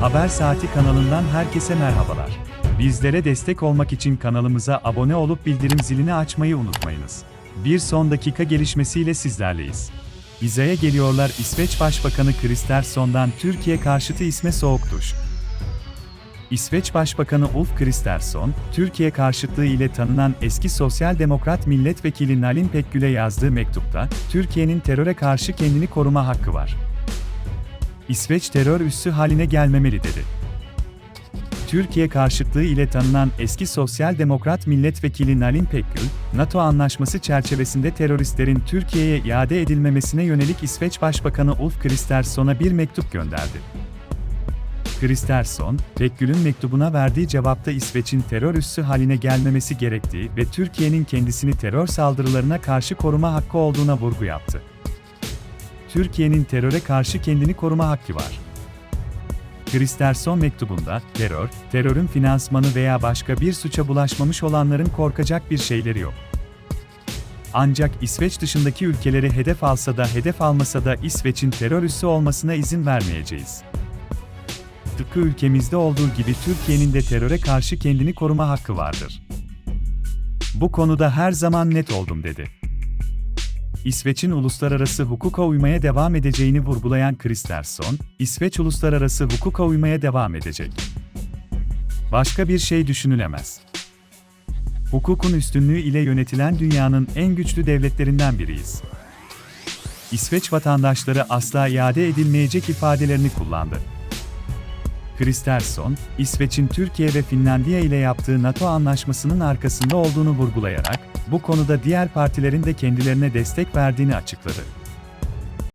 Haber Saati kanalından herkese merhabalar. Bizlere destek olmak için kanalımıza abone olup bildirim zilini açmayı unutmayınız. Bir son dakika gelişmesiyle sizlerleyiz. İza'ya geliyorlar İsveç Başbakanı Kristersson'dan Türkiye karşıtı isme soğuk duş. İsveç Başbakanı Ulf Kristersson, Türkiye karşıtlığı ile tanınan eski Sosyal Demokrat Milletvekili Nalin Pekgül'e yazdığı mektupta, Türkiye'nin teröre karşı kendini koruma hakkı var. İsveç terör üssü haline gelmemeli dedi. Türkiye karşıtlığı ile tanınan eski Sosyal Demokrat Milletvekili Nalin Pekgül, NATO anlaşması çerçevesinde teröristlerin Türkiye'ye iade edilmemesine yönelik İsveç Başbakanı Ulf Kristersson'a bir mektup gönderdi. Kristersson, Pekgül'ün mektubuna verdiği cevapta İsveç'in terör üssü haline gelmemesi gerektiği ve Türkiye'nin kendisini terör saldırılarına karşı koruma hakkı olduğuna vurgu yaptı. Türkiye'nin teröre karşı kendini koruma hakkı var. Kristersson mektubunda, terör, terörün finansmanı veya başka bir suça bulaşmamış olanların korkacak bir şeyleri yok. Ancak İsveç dışındaki ülkeleri hedef alsa da hedef almasa da İsveç'in terör üssü olmasına izin vermeyeceğiz. Tıpkı ülkemizde olduğu gibi Türkiye'nin de teröre karşı kendini koruma hakkı vardır. Bu konuda her zaman net oldum dedi. İsveç'in uluslararası hukuka uymaya devam edeceğini vurgulayan Kristersson, İsveç uluslararası hukuka uymaya devam edecek. Başka bir şey düşünülemez. Hukukun üstünlüğü ile yönetilen dünyanın en güçlü devletlerinden biriyiz. İsveç vatandaşları asla iade edilmeyecek ifadelerini kullandı. Kristersson, İsveç'in Türkiye ve Finlandiya ile yaptığı NATO anlaşmasının arkasında olduğunu vurgulayarak, bu konuda diğer partilerin de kendilerine destek verdiğini açıkladı.